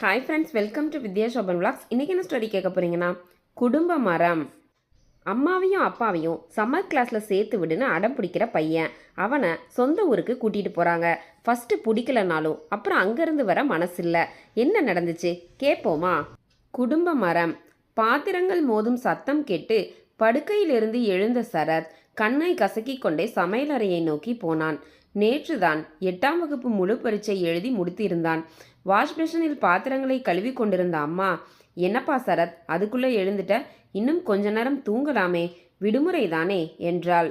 Hi friends welcome to Vidya Shoban vlogs இன்றைக்கி என்ன story கேட்க போகிறீங்கன்னா குடும்ப மரம். அம்மாவையும் அப்பாவையும் சம்மர் கிளாஸில் சேர்த்து விடுன்னு அடம் பிடிக்கிற பையன். அவனை சொந்த ஊருக்கு கூட்டிகிட்டு போகிறாங்க ஃபஸ்ட்டு பிடிக்கலனாலும் அப்புறம் அங்கேருந்து வர மனசில்ல. என்ன நடந்துச்சு? கேட்போமா குடும்ப மரம். பாத்திரங்கள் மோதும் சத்தம் கேட்டு படுக்கையிலிருந்து எழுந்த சரத் கண்ணை கசக்கிக் கொண்டே சமையலறையை நோக்கி போனான். நேற்றுதான் எட்டாம் வகுப்பு முழு பரீட்சை எழுதி முடித்திருந்தான். வாஷ் பேஷனில் பாத்திரங்களை கழுவி கொண்டிருந்த அம்மா என்னப்பா சரத் அதுக்குள்ளே எழுந்துட்ட? இன்னும் கொஞ்ச நேரம் தூங்கலாமே விடுமுறை தானே என்றாள்.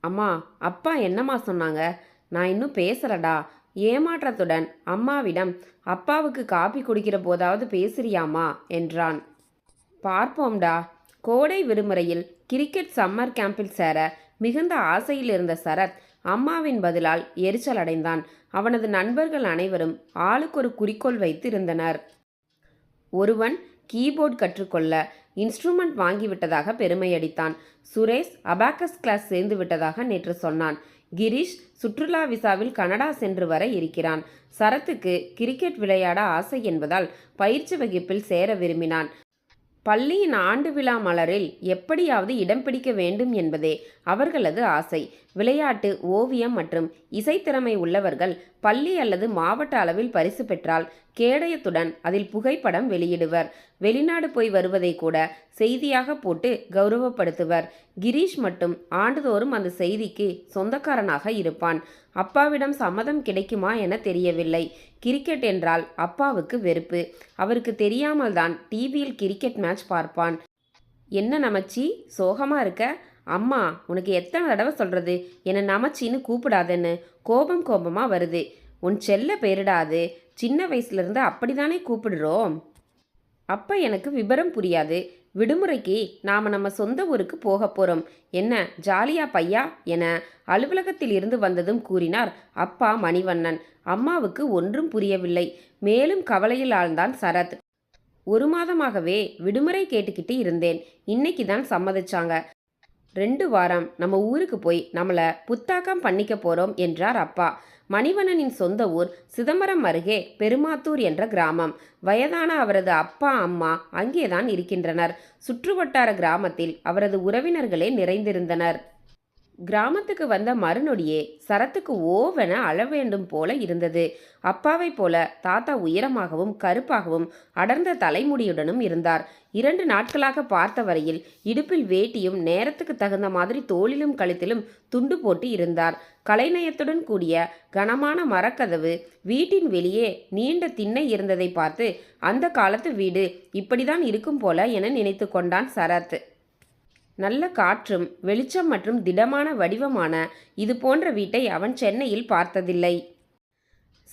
அம்மா அப்பா என்னம்மா சொன்னாங்க? நான் இன்னும் பேசலடா. ஏமாற்றத்துடன் அம்மாவிடம் அப்பாவுக்கு காப்பி குடிக்கிற போதாவது பேசுறியாமா என்றான். பார்ப்போம்டா. கோடை விடுமுறையில் கிரிக்கெட் சம்மர் கேம்பில் சேர மிகுந்த ஆசையில் இருந்த சரத் அம்மாவின் பதிலால் எரிச்சல் அடைந்தான். அவனது நண்பர்கள் அனைவரும் ஆளுக்கு ஒரு குறிக்கோள் வைத்து இருந்தனர் ஒருவன் கீபோர்ட் கற்றுக்கொள்ள இன்ஸ்ட்ருமெண்ட் வாங்கிவிட்டதாக பெருமையடித்தான். சுரேஷ் அபாக்கஸ் கிளாஸ் சேர்ந்து விட்டதாக நேற்று சொன்னான். கிரீஷ் சுற்றுலா விசாவில் கனடா சென்று வர இருக்கிறான். சரத்துக்கு கிரிக்கெட் விளையாட ஆசை என்பதால் பயிற்சி வகுப்பில் சேர விரும்பினான். பள்ளியின் ஆண்டு விழா மலரில் எப்படியாவது இடம் பிடிக்க வேண்டும் என்பதே அவர்களது ஆசை. விளையாட்டு ஓவியம் மற்றும் இசைத்திறமை உள்ளவர்கள் பள்ளி அல்லது மாவட்ட அளவில் பரிசு பெற்றால் கேடயத்துடன் அதில் புகைப்படம் வெளியிடுவர். வெளிநாடு போய் வருவதை கூட செய்தியாக போட்டு கௌரவப்படுத்துவர். கிரீஷ் மட்டும் ஆண்டுதோறும் அந்த செய்திக்கு சொந்தக்காரனாக இருப்பான். அப்பாவிடம் சம்மதம் கிடைக்குமா என தெரியவில்லை. கிரிக்கெட் என்றால் அப்பாவுக்கு வெறுப்பு. அவருக்கு தெரியாமல் தான் டிவியில் கிரிக்கெட் மேட்ச் பார்ப்பான். என்ன நமச்சி சோகமாக இருக்க? அம்மா உனக்கு எத்தனை தடவை சொல்கிறது என்னை நமச்சின்னு கூப்பிடாதேன்னு கோபம் கோபமாக வருது. உன் செல்ல பேரிடாது சின்ன வயசுலேருந்து அப்படி அப்படிதானே கூப்பிடுறோம். அப்போ எனக்கு விபரம் புரியாது. விடுமுறைக்கு நாம் நம்ம சொந்த ஊருக்கு போக போகிறோம் என்ன ஜாலியா பையா? என அலுவலகத்தில் இருந்து வந்ததும் கூறினார் அப்பா மணிவண்ணன். அம்மாவுக்கு ஒன்றும் புரியவில்லை. மேலும் கவலையில் ஆழ்ந்தான் சரத். ஒரு மாதமாகவே விடுமுறை கேட்டுக்கிட்டு இருந்தேன். இன்னைக்கு தான் சம்மதிச்சாங்க. ரெண்டு வாரம் நம்ம ஊருக்கு போய் நம்மளை புத்தாக்கம் பண்ணிக்க போகிறோம் என்றார் அப்பா. மணிவண்ணனின் சொந்த ஊர் சிதம்பரம் அருகே பெருமாத்தூர் என்ற கிராமம். வயதான அவரது அப்பா அம்மா அங்கேதான் இருக்கின்றனர். சுற்றுவட்டார கிராமத்தில் அவரது உறவினர்களே நிறைந்திருந்தனர். கிராமத்துக்கு வந்த மறுநொடியே சரத்துக்கு ஓவென அழ வேண்டும் போல இருந்தது. அப்பாவைப் போல தாத்தா உயரமாகவும் கருப்பாகவும் அடர்ந்த தலைமுடியுடனும் இருந்தார். இரண்டு நாட்களாக பார்த்த வரையில் இடுப்பில் வேட்டியும் நேரத்துக்கு தகுந்த மாதிரி தோளிலும் கழுத்திலும் துண்டு போட்டு இருந்தார். கலைநயத்துடன் கூடிய கனமான மரக்கதவு வீட்டின் வெளியே நீண்ட திண்ணை இருந்ததை பார்த்து அந்த காலத்து வீடு இப்படிதான் இருக்கும் போல என நினைத்து கொண்டான் சரத். நல்ல காற்றும் வெளிச்சம் மற்றும் திடமான வடிவமான இது போன்ற வீட்டை அவன் சென்னையில் பார்த்ததில்லை.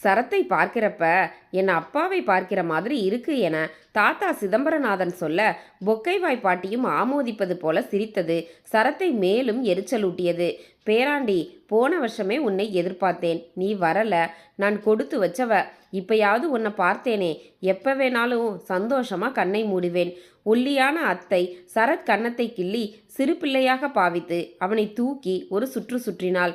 சரத்தை பார்க்கிறப்ப என் அப்பாவை பார்க்கிற மாதிரி இருக்கு என தாத்தா சிதம்பரநாதன் சொல்ல பொக்கைவாய் பாட்டியும் ஆமோதிப்பது போல சிரித்தது. சரத்தை மேலும் எரிச்சலூட்டியது. பேராண்டி போன வருஷமே உன்னை எதிர்பார்த்தேன். நீ வரல. நான் கொடுத்து வச்சவ. இப்பயாவது உன்னை பார்த்தேனே. எப்ப வேணாலும் சந்தோஷமா கண்ணை மூடுவேன். ஒல்லியான அத்தை சரத் கன்னத்தை கிள்ளி சிறு பிள்ளையாக பாவித்து அவனை தூக்கி ஒரு சுற்று சுற்றினாள்.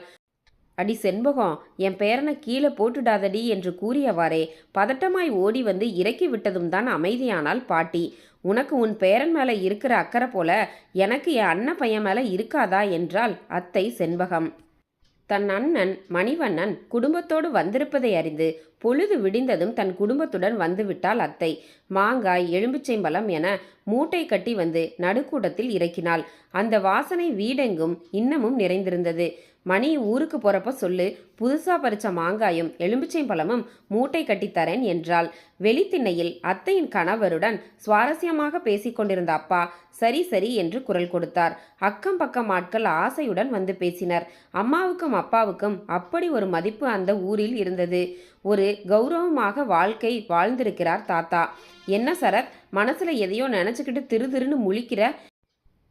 அடி செண்பகம் என் பேரனை கீழே போட்டுடாதடி என்று கூறியவாறே பதட்டமாய் ஓடி வந்து இறக்கி விட்டதும் தான் அமைதியானாள் பாட்டி. உனக்கு உன் பேரன் மேலே இருக்கிற அக்கறை போல எனக்கு என் அண்ணன் பையன் மேலே இருக்காதா? என்றாள் அத்தை செண்பகம். தன் அண்ணன் மணிவண்ணன் குடும்பத்தோடு வந்திருப்பதை அறிந்து பொழுது விடிந்ததும் தன் குடும்பத்துடன் வந்துவிட்டாள் அத்தை. மாங்காய் எலும்பிச்சைம்பழம் என மூட்டை கட்டி வந்து நடுக்கூட்டத்தில் இறக்கினாள். அந்த வாசனை வீடெங்கும் இன்னமும் நிறைந்திருந்தது. மணி ஊருக்கு போறப்ப சொல்லு புதுசா பறிச்ச மாங்காயும் எலும்பிச்சையும் பழமும் மூட்டை கட்டித்தரேன் என்றாள். வெளித்திண்ணையில் அத்தையின் கணவருடன் சுவாரஸ்யமாக பேசிக் கொண்டிருந்த அப்பா சரி சரி என்று குரல் கொடுத்தார். அக்கம் பக்கம் ஆட்கள் ஆசையுடன் வந்து பேசினர். அம்மாவுக்கும் அப்பாவுக்கும் அப்படி ஒரு மதிப்பு அந்த ஊரில் இருந்தது. ஒரு கௌரவமாக வாழ்க்கை வாழ்ந்திருக்கிறார் தாத்தா. என்ன சரத்? மனசுல எதையோ நினைச்சுக்கிட்டு திரு திருன்னு முழிக்கிற?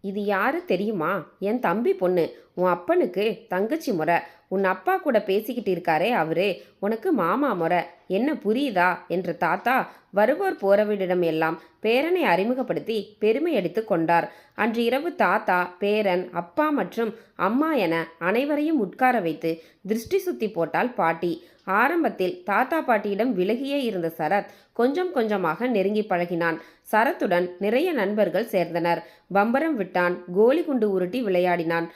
இது யாரு தெரியுமா? என் தம்பி பொண்ணு. உன் அப்பனுக்கு தங்கச்சி முறை. உன் அப்பா கூட பேசிக்கிட்டு இருக்காரே அவரு. உனக்கு மாமா முறை. என்ன புரியுதா? என்ற தாத்தா வருவோர் போறவரிடம் எல்லாம் பேரனை அறிமுகப்படுத்தி பெருமை எடுத்து கொண்டார். அன்று இரவு தாத்தா பேரன் அப்பா மற்றும் அம்மா என அனைவரையும் உட்கார வைத்து திருஷ்டி சுத்தி போட்டால் பாட்டி. ஆரம்பத்தில் தாத்தா பாட்டியிடம் விலகியே இருந்த சரத் கொஞ்சம் கொஞ்சமாக நெருங்கி பழகினான். சரத்துடன் நிறைய நண்பர்கள் சேர்ந்தனர். பம்பரம் விட்டான். கோலி குண்டு உருட்டி விளையாடினான்.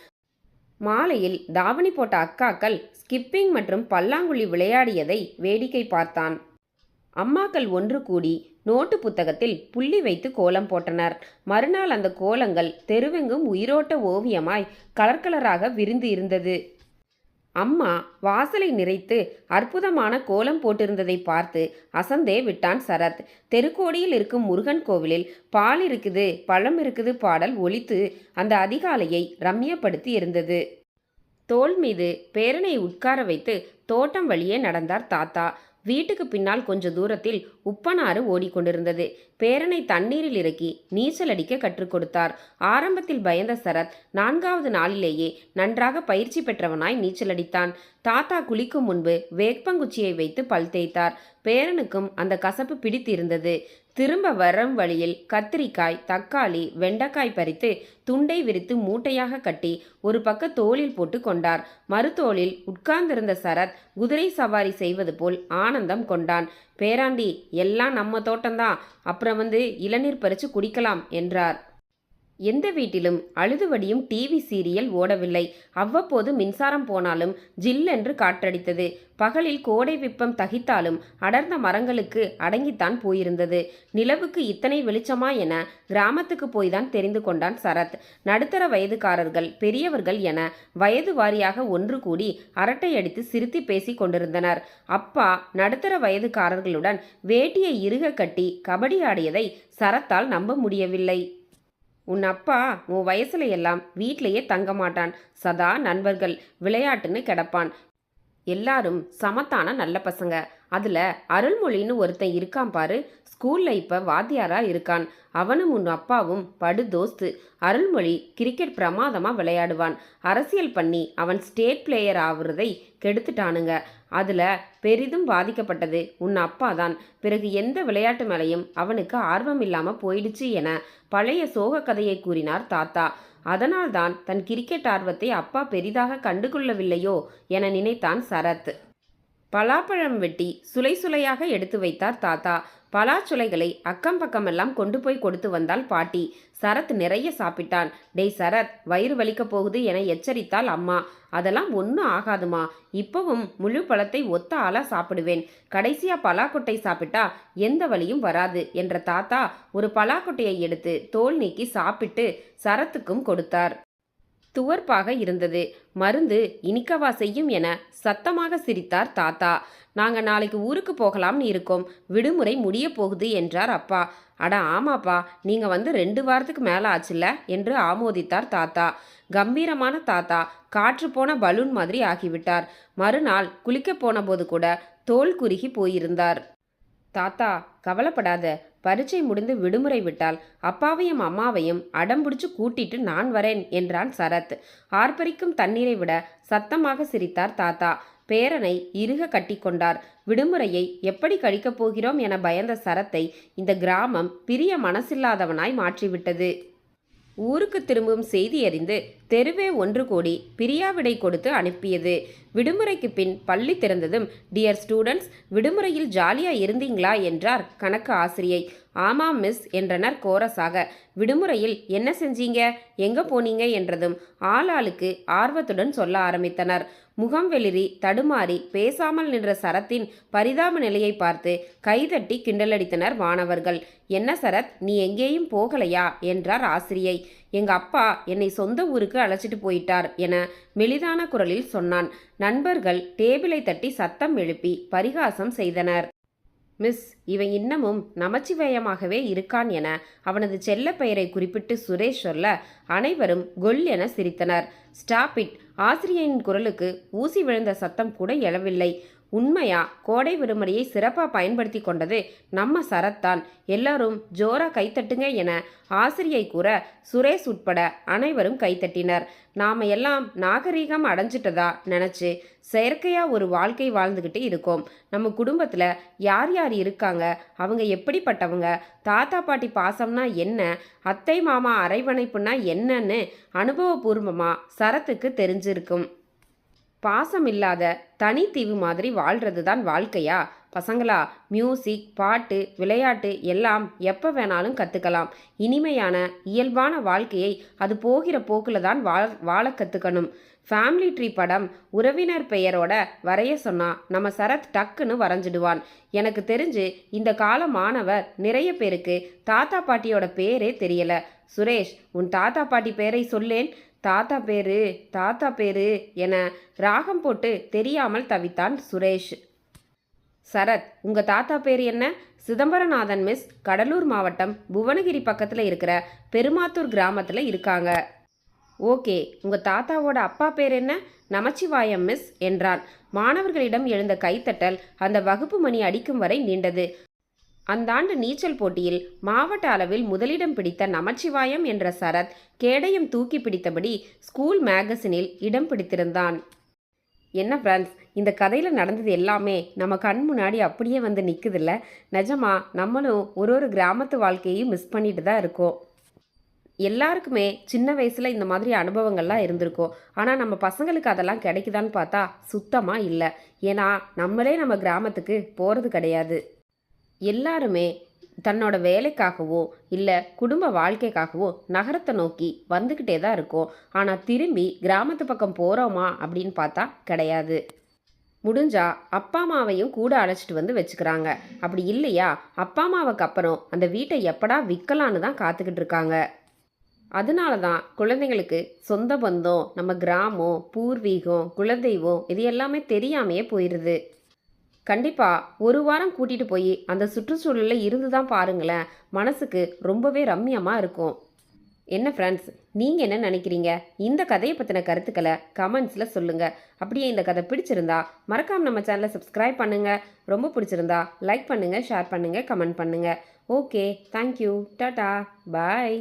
மாலையில் தாவணி போட்ட அக்காக்கள் ஸ்கிப்பிங் மற்றும் பல்லாங்குழி விளையாடியதை வேடிக்கை பார்த்தான். அம்மாக்கள் ஒன்று கூடி நோட்டு புத்தகத்தில் புள்ளி வைத்து கோலம் போட்டனர். மறுநாள் அந்த கோலங்கள் தெருவெங்கும் உயிரோட்ட ஓவியமாய் கலர் கலராக விரிந்து இருந்தது. அம்மா வாசலை நிறைத்து அற்புதமான கோலம் போட்டிருந்ததை பார்த்து அசந்தே விட்டான் சரத். தெருக்கோடியில் இருக்கும் முருகன் கோவிலில் பால் இருக்குது பழம் இருக்குது பாடல் ஒலித்து அந்த அதிகாலையை ரம்யப்படுத்தி இருந்தது. தோள் மீது பேரனை உட்கார வைத்து தோட்டம் வழியே நடந்தார் தாத்தா. வீட்டுக்கு பின்னால் கொஞ்ச தூரத்தில் உப்பனாறு ஓடிக்கொண்டிருந்தது. பேரனை தண்ணீரில் இறக்கி நீச்சல் அடிக்க கற்றுக் கொடுத்தார். ஆரம்பத்தில் பயந்த சரத் நான்காவது நாளிலேயே நன்றாக பயிற்சி பெற்றவனாய் நீச்சல் அடித்தான். தாத்தா குளிக்கும் முன்பு வேப்பங்குச்சியை வைத்து பல் தேய்த்தார். பேரனுக்கும் அந்த கசப்பு பிடித்திருந்தது. திரும்ப வரும் வழியில் கத்திரிக்காய் தக்காளி வெண்டைக்காய் பறித்து துண்டை விரித்து மூட்டையாக கட்டி ஒரு பக்க தோளில் போட்டு கொண்டார். மறுதோளில் உட்கார்ந்திருந்த சரத் குதிரை சவாரி செய்வது போல் ஆனந்தம் கொண்டான். பேராண்டி எல்லாம் நம்ம தோட்டம்தான். அப்புறம் வந்து இளநீர் பறித்து குடிக்கலாம் என்றார். எந்த வீட்டிலும் அழுது வடியும் டிவி சீரியல் ஓடவில்லை. அவ்வப்போது மின்சாரம் போனாலும் ஜில்லென்று காற்றடித்தது. பகலில் கோடை வெப்பம் தகித்தாலும் அடர்ந்த மரங்களுக்கு அடங்கித்தான் போயிருந்தது. நிலவுக்கு இத்தனை வெளிச்சமா என கிராமத்துக்கு போய்தான் தெரிந்து கொண்டான் சரத். நடுத்தர வயதுக்காரர்கள் பெரியவர்கள் என வயது வாரியாக ஒன்று கூடி அரட்டை அடித்து சிரித்து பேசிக் கொண்டிருந்தனர். அப்பா நடுத்தர வயதுக்காரர்களுடன் வேட்டியை இறுக கட்டி கபடி ஆடியதை சரத்தால் நம்ப முடியவில்லை. உன் அப்பா உன் வயசுல எல்லாம் வீட்லயே தங்க மாட்டான். சதா நண்பர்கள். விளையாட்டுன்னு கிடப்பான். எல்லாரும் சமத்தான நல்ல பசங்க. அதில் அருள்மொழின்னு ஒருத்தன் இருக்கான் பாரு ஸ்கூலில் இப்போ வாத்தியாராக இருக்கான். அவனும் உன் அப்பாவும் படு தோஸ்து. அருள்மொழி கிரிக்கெட் பிரமாதமாக விளையாடுவான். அரசியல் பண்ணி அவன் ஸ்டேட் பிளேயர் ஆகுறதை கெடுத்துட்டானுங்க. அதில் பெரிதும் பாதிக்கப்பட்டது உன் அப்பா தான் பிறகு எந்த விளையாட்டு மேலையும் அவனுக்கு ஆர்வம் இல்லாமல் போயிடுச்சு என பழைய சோக கதையை கூறினார் தாத்தா. அதனால்தான் தன் கிரிக்கெட் ஆர்வத்தை அப்பா பெரிதாக கண்டுகொள்ளவில்லையோ என நினைத்தான் சரத். பலாப்பழம் வெட்டி சுலை சுலையாக எடுத்து வைத்தார் தாத்தா. பலாச்சுளைகளை அக்கம் பக்கமெல்லாம் கொண்டு போய் கொடுத்து வந்தால் பாட்டி. சரத் நிறைய சாப்பிட்டான். டேய் சரத் வயிறு வலிக்கப் போகுது என எச்சரித்தாள் அம்மா. அதெல்லாம் ஒன்றும் ஆகாதுமா. இப்பவும் முழு பழத்தை ஒத்த ஆளா சாப்பிடுவேன். கடைசியா பலாக்கொட்டை சாப்பிட்டா எந்த வலியும் வராது என்ற தாத்தா ஒரு பலாக்கொட்டையை எடுத்து தோல் நீக்கி சாப்பிட்டு சரத்துக்கும் கொடுத்தார். துவர்ப்பாக இருந்தது. மருந்து இனிக்கவா செய்யும் என சத்தமாக சிரித்தார் தாத்தா. நாங்க நாளைக்கு ஊருக்கு போகலாம்னு இருக்கோம். விடுமுறை முடிய போகுது என்றார் அப்பா. அட ஆமாப்பா நீங்க வந்து ரெண்டு வாரத்துக்கு மேல ஆச்சுல்ல என்று ஆமோதித்தார் தாத்தா. கம்பீரமான தாத்தா காற்று போன பலூன் மாதிரி ஆகிவிட்டார். மறுநாள் குளிக்கப் போன போது கூட தோல் குறுகி போயிருந்தார். தாத்தா கவலைப்படாத. பரீட்சை முடிந்து விடுமுறை விட்டால் அப்பாவையும் அம்மாவையும் அடம்பிடிச்சு கூட்டிட்டு நான் வரேன் என்றான் சரத். ஆர்ப்பரிக்கும் தண்ணீரை விட சத்தமாக சிரித்தார் தாத்தா. பேரனை இறுக கட்டிக்கொண்டார் விடுமுறையை எப்படி கழிக்கப் போகிறோம் என பயந்த சரத்தை இந்த கிராமம் பிரிய மனசில்லாதவனாய் மாற்றிவிட்டது. ஊருக்கு திரும்பும் செய்தி அறிந்து தெருவே ஒன்று கூடி பிரியாவிடை கொடுத்து அனுப்பியது. விடுமுறைக்கு பின் பள்ளி திறந்ததும் டியர் ஸ்டூடெண்ட்ஸ் விடுமுறையில் ஜாலியா இருந்தீங்களா? என்றார் கணக்கு ஆசிரியை. ஆமாம் மிஸ் என்றனர் கோரஸாக விடுமுறையில் என்ன செஞ்சீங்க? எங்க போனீங்க? என்றதும் ஆளாளுக்கு ஆர்வத்துடன் சொல்ல ஆரம்பித்தனர். முகம் வெளிரி தடுமாறி பேசாமல் நின்ற சரத்தின் பரிதாப நிலையை பார்த்து கைதட்டி கிண்டலடித்தனர் மாணவர்கள் என்ன சரத் நீ எங்கேயும் போகலையா? என்றார் ஆசிரியை. எங்க அப்பா என்னை சொந்த ஊருக்கு அழைச்சிட்டு போயிட்டார் என மெலிதான குரலில் சொன்னான். நண்பர்கள் டேபிளை தட்டி சத்தம் எழுப்பி பரிகாசம் செய்தனர். மிஸ் இவன் இன்னமும் நமச்சிவயமாகவே இருக்கான் என அவனது செல்ல பெயரை குறிப்பிட்டு சுரேஷ் சொல்ல அனைவரும் கொல் என சிரித்தனர். ஸ்டாப் இட் ஆசிரியரின் குரலுக்கு ஊசி விழுந்த சத்தம் கூட எழவில்லை. உண்மையா? கோடை விடுமுறையை சிறப்பாக பயன்படுத்தி கொண்டது நம்ம சரத்தான். எல்லாரும் ஜோரா கைத்தட்டுங்க என ஆசிரியை கூற சுரேஷ் உட்பட அனைவரும் கைத்தட்டினர் நாம எல்லாம் நாகரீகம் அடைஞ்சிட்டதா நினச்சி செயற்கையாக ஒரு வாழ்க்கை வாழ்ந்துக்கிட்டு இருக்கோம். நம்ம குடும்பத்தில் யார் யார் இருக்காங்க? அவங்க எப்படிப்பட்டவங்க? தாத்தா பாட்டி பாசம்னா என்ன? அத்தை மாமா அரைவணைப்புனா என்னன்னு அனுபவபூர்வமாக சரத்துக்கு தெரிஞ்சிருக்கும். பாசம் இல்லாத தனித்தீவு மாதிரி வாழ்றது தான் வாழ்க்கையா? பசங்களா மியூசிக் பாட்டு விளையாட்டு எல்லாம் எப்போ வேணாலும் கற்றுக்கலாம் இனிமையான இயல்பான வாழ்க்கையை அது போகிற போக்கில் தான் வாழ வாழ கற்றுக்கணும் ஃபேமிலி ட்ரீ படம் உறவினர் பெயரோட வரைய சொன்னால் நம்ம சரத் டக்குன்னு வரைஞ்சிடுவான். எனக்கு தெரிஞ்சு இந்த கால மாணவர் நிறைய பேருக்கு தாத்தா பாட்டியோட பேரே தெரியல. சுரேஷ் உன் தாத்தா பாட்டி பேரை சொல்லேன். தாத்தா பேரு தாத்தா பேரு என ராகம் போட்டு தெரியாமல் தவித்தான் சுரேஷ். சரத் உங்க தாத்தா பேர் என்ன? சிதம்பரநாதன் மிஸ் கடலூர் மாவட்டம் புவனகிரி பக்கத்தில் இருக்கிற பெருமாத்தூர் கிராமத்தில் இருக்காங்க. ஓகே உங்கள் தாத்தாவோட அப்பா பேர் என்ன? நமச்சிவாயம் மிஸ் என்றான். மாணவர்களிடம் எழுந்த கைத்தட்டல் அந்த வகுப்பு மணி அடிக்கும் வரை நீண்டது. அந்த ஆண்டு நீச்சல் போட்டியில் மாவட்ட அளவில் முதலிடம் பிடித்த நமச்சிவாயம் என்ற சரத் கேடயம் தூக்கி பிடித்தபடி ஸ்கூல் மேகசினில் இடம் பிடித்திருந்தான். என்ன ஃப்ரெண்ட்ஸ் இந்த கதையில் நடந்தது எல்லாமே நம்ம கண் முன்னாடி அப்படியே வந்து நிற்குதில்ல நிஜமா நம்மளும் ஒரு ஒரு கிராமத்து வாழ்க்கையையும் மிஸ் பண்ணிட்டு தான் இருக்கோம். எல்லாருக்குமே சின்ன வயசில் இந்த மாதிரி அனுபவங்கள்லாம் இருந்திருக்கும். ஆனால் நம்ம பசங்களுக்கு அதெல்லாம் கிடைக்குதான்னு பார்த்தா சுத்தமாக இல்லை. ஏன்னா நம்மளே நம்ம கிராமத்துக்கு போகிறது கிடையாது. எல்லாருமே தன்னோட வேலைக்காகவோ இல்லை குடும்ப வாழ்க்கைக்காகவோ நகரத்தை நோக்கி வந்துக்கிட்டே தான் இருக்கும். ஆனால் திரும்பி கிராமத்து பக்கம் போகிறோமா அப்படின்னு பார்த்தா கிடையாது. முடிஞ்சா அப்பா அம்மாவையும் கூட அழைச்சிட்டு வந்து வச்சுக்கிறாங்க. அப்படி இல்லையா? அப்பா அம்மாவுக்கு அப்புறம் அந்த வீட்டை எப்படா விற்கலான்னு தான் காத்துக்கிட்டு இருக்காங்க. அதனால தான் குழந்தைங்களுக்கு சொந்த பந்தம் நம்ம கிராமம் பூர்வீகம் குலதெய்வம் இது எல்லாமே தெரியாமையே போயிடுது கண்டிப்பாக ஒரு வாரம் கூட்டிகிட்டு போய் அந்த சுற்றுச்சூழலில் இருந்து தான் பாருங்களேன். மனசுக்கு ரொம்பவே ரம்மியமாக இருக்கும். என்ன ஃப்ரெண்ட்ஸ் நீங்கள் என்ன நினைக்கிறீங்க? இந்த கதையை பற்றின கருத்துக்களை கமெண்ட்ஸில் சொல்லுங்கள் அப்படியே இந்த கதை பிடிச்சிருந்தா மறக்காமல் நம்ம சேனலை சப்ஸ்கிரைப் பண்ணுங்கள் ரொம்ப பிடிச்சிருந்தா லைக் பண்ணுங்கள் ஷேர் பண்ணுங்கள் கமெண்ட் பண்ணுங்கள் ஓகே தேங்க்யூ டாட்டா பாய்